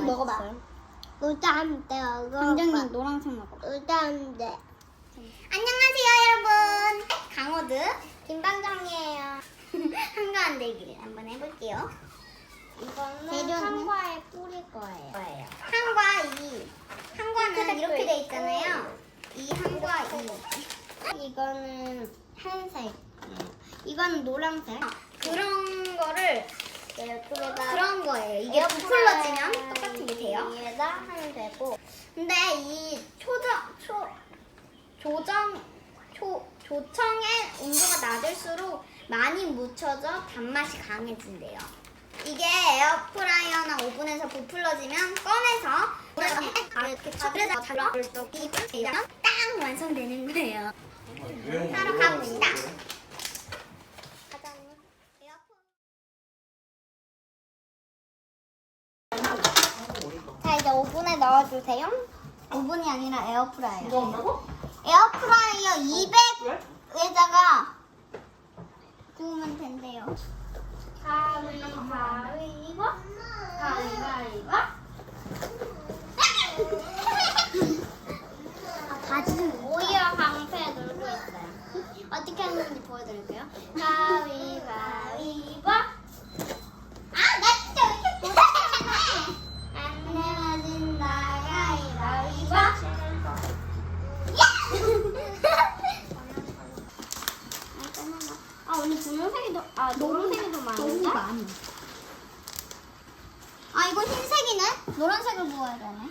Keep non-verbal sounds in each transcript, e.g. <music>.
노란색 먹어봐. 일단 내가 강정님 노란색 먹어. 일단 네. 안녕하세요 여러분. 강호드 김방정이에요. <laughs> 한가한 대기를 한번 해볼게요. 이거는 재료는? 한과에 뿌릴 거예요. 거예요. 한과 이 한과는 이렇게 돼 있잖아요. 이 한과 이 이거는 한색. 이거는 노란색. 그런 거를 이쪽에다 그런 거예요. 이게 부풀러지면 똑같은 게 돼요. 위에다 하면 되고. 근데 이 초정 초 조정 초 조청의 온도가 낮을수록 많이 묻혀져 단맛이 강해진대요. 이게 에어프라이어나 오븐에서 부풀러지면 꺼내서 이렇게 차려서 잘라 이면 딱 완성되는 거예요. 하러 가봅시다. 자 이제 오븐에 넣어주세요. 오븐이 아니라 에어프라이어. 온다고? 에어프라이어 왜? 200에다가 구우면 된대요. 가위바위보. 가위바위보. 가지는 오히려 방패에 놀고 있어요. 어떻게 하는지 보여드릴게요. 가위바위보. 아, 나 진짜 왜 이렇게 못하잖아. 안 내어진다. 가위바위보. 아 오늘 분홍색이 더, 아 노란색이 더 많은데? 많이. 아, 이거 흰색이네? 노란색을 부어야 되네.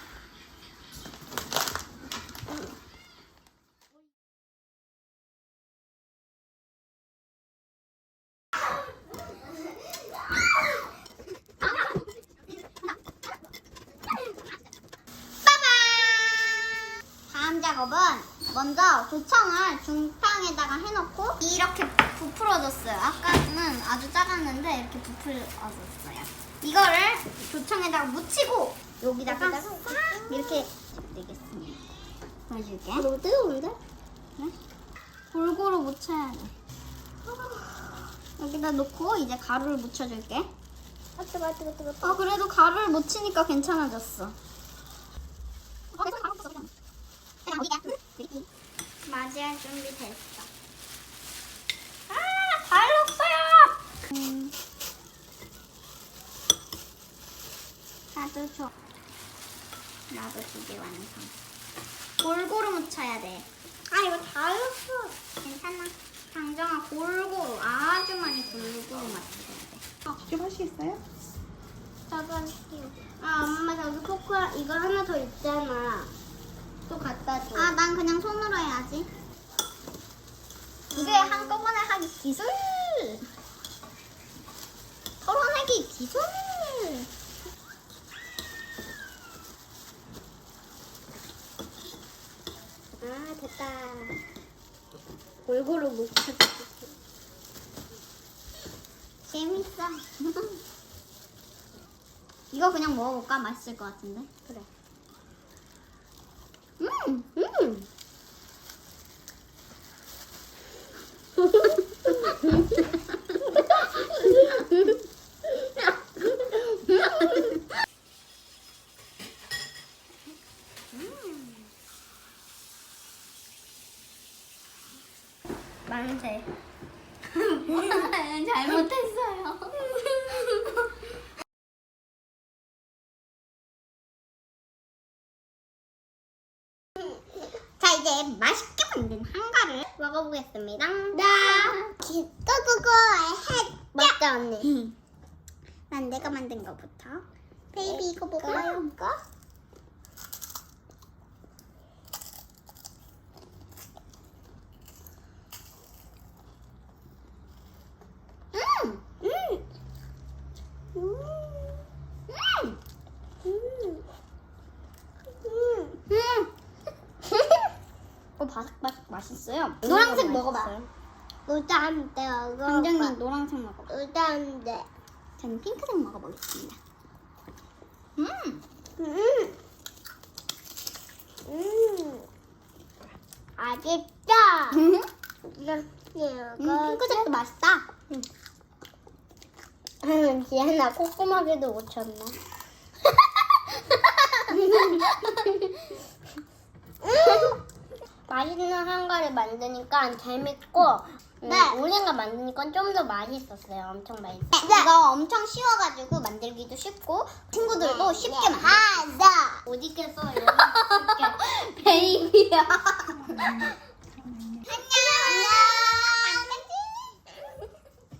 다음 작업은 먼저 조청을 중탕에다가 해놓고 이렇게 부풀어줬어요. 아까는 아주 작았는데 이렇게 부풀어줬어요. 이거를 조청에다가 묻히고 여기다가 싹 이렇게 내겠습니다. 보여줄게. 너무 뜨거운데? 골고루 묻혀야 돼. 여기다 놓고 이제 가루를 묻혀줄게. 아 뜨거 뜨거 뜨거. 어 그래도 가루를 묻히니까 괜찮아졌어. 맞이할 준비 됐어. 아, 잘 녹어요. 음. 나도 줘. 나도 두 개 완성. 골고루 묻혀야 돼. 아 이거 다 녹어. 괜찮아. 당정아 골고루 아주 많이 골고루 맞춰야 돼. 직접 하시겠어요? 저도 할게요. 아 엄마 저기 코코아 이거 하나 더 있잖아. 또 갖다 줘. 아, 난 그냥 손으로 해야지. 두개 한꺼번에 하기 기술! 털어내기 기술! 아 됐다. 골고루 묵혀. 재밌어. <laughs> 이거 그냥 먹어볼까? 맛있을 것 같은데? 그래. 만세. <laughs> 잘못했어요. 자, 이제 맛있게 만든 한가를 먹어보겠습니다. 나 기꺼그거 해. 맞다 언니. 난 내가 만든 거부터. 베이비 이거 먹어요. 이거? 음! 음. 음. 음! 음. 음! 어, 바삭바삭 맛있어요. 음, 노란색 먹어봐. 일단 내가 이거. 강정님 노란색 먹어봐. 일단 네. 저는 핑크색 먹어보겠습니다. 음! 음. 음. 맛있다. <laughs> 음, 이렇게 핑크색도 맛있다. 음, 지안아 꼼꼼하게도 못 쳤네. 맛있는 한가를 만드니까 재밌고 음, 네. 오뎅가 만드니까 좀 더 맛있었어요. 엄청 맛있어. 이거 엄청 쉬워가지고 만들기도 쉽고 친구들도 쉽게 만들 수 있어. 못 익겠어. 이렇게 베이비야. <laughs>